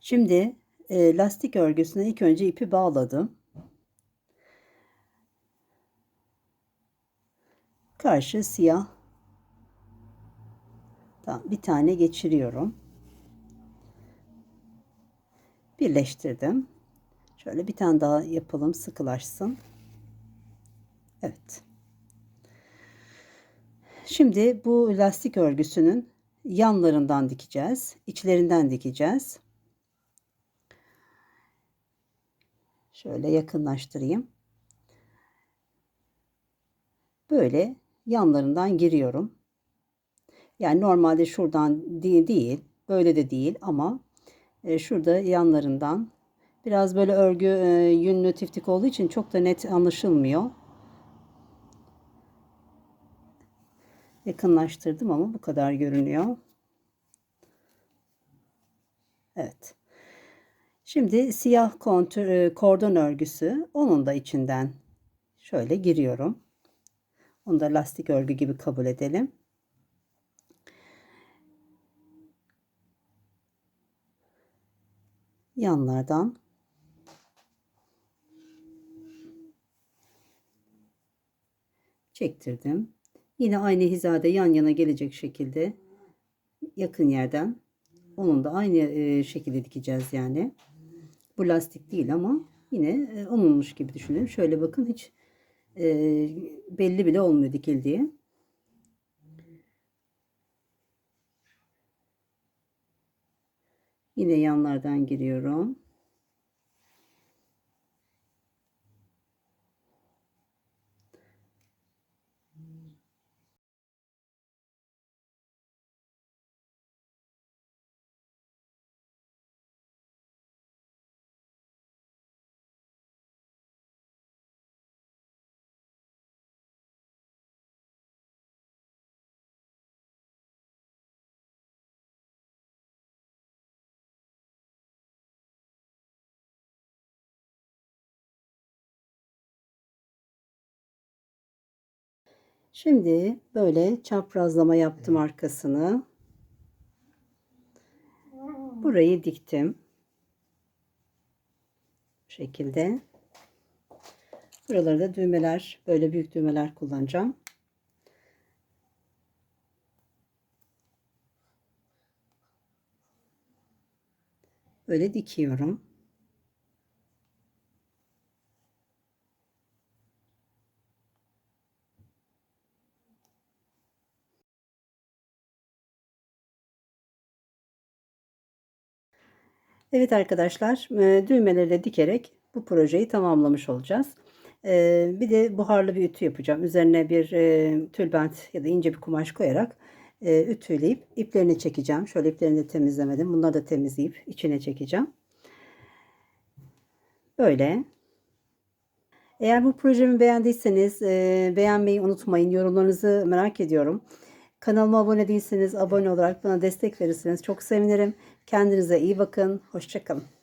Şimdi e, lastik örgüsüne ilk önce ipi bağladım. Karşı siyah bir tane geçiriyorum. Birleştirdim. Şöyle bir tane daha yapalım sıkılaşsın. Evet. Şimdi bu lastik örgüsünün yanlarından dikeceğiz. içlerinden dikeceğiz. Şöyle yakınlaştırayım. Böyle yanlarından giriyorum. Yani normalde şuradan değil, böyle de değil ama e, şurada yanlarından biraz böyle örgü e, yünlü tiftik olduğu için çok da net anlaşılmıyor. Yakınlaştırdım ama bu kadar görünüyor. Evet. Şimdi siyah kontür, e, kordon örgüsü onun da içinden şöyle giriyorum. Onu da lastik örgü gibi kabul edelim. yanlardan çektirdim. Yine aynı hizada yan yana gelecek şekilde yakın yerden onun da aynı e, şekilde dikeceğiz yani. Bu lastik değil ama yine e, onunmuş gibi düşünün. Şöyle bakın hiç e, belli bile olmuyor dikildiği. Yine yanlardan giriyorum. Şimdi böyle çaprazlama yaptım arkasını. Burayı diktim. Bu şekilde. Buraları da düğmeler, böyle büyük düğmeler kullanacağım. Böyle dikiyorum. Evet arkadaşlar e, düğmeleri de dikerek bu projeyi tamamlamış olacağız. E, bir de buharlı bir ütü yapacağım. Üzerine bir e, tülbent ya da ince bir kumaş koyarak ütüleyip iplerini çekeceğim. Şöyle iplerini de temizlemedim. Bunları da temizleyip içine çekeceğim. Böyle. Eğer bu projemi beğendiyseniz beğenmeyi unutmayın. Yorumlarınızı merak ediyorum. Kanalıma abone değilseniz abone olarak bana destek verirseniz çok sevinirim. Kendinize iyi bakın. Hoşçakalın.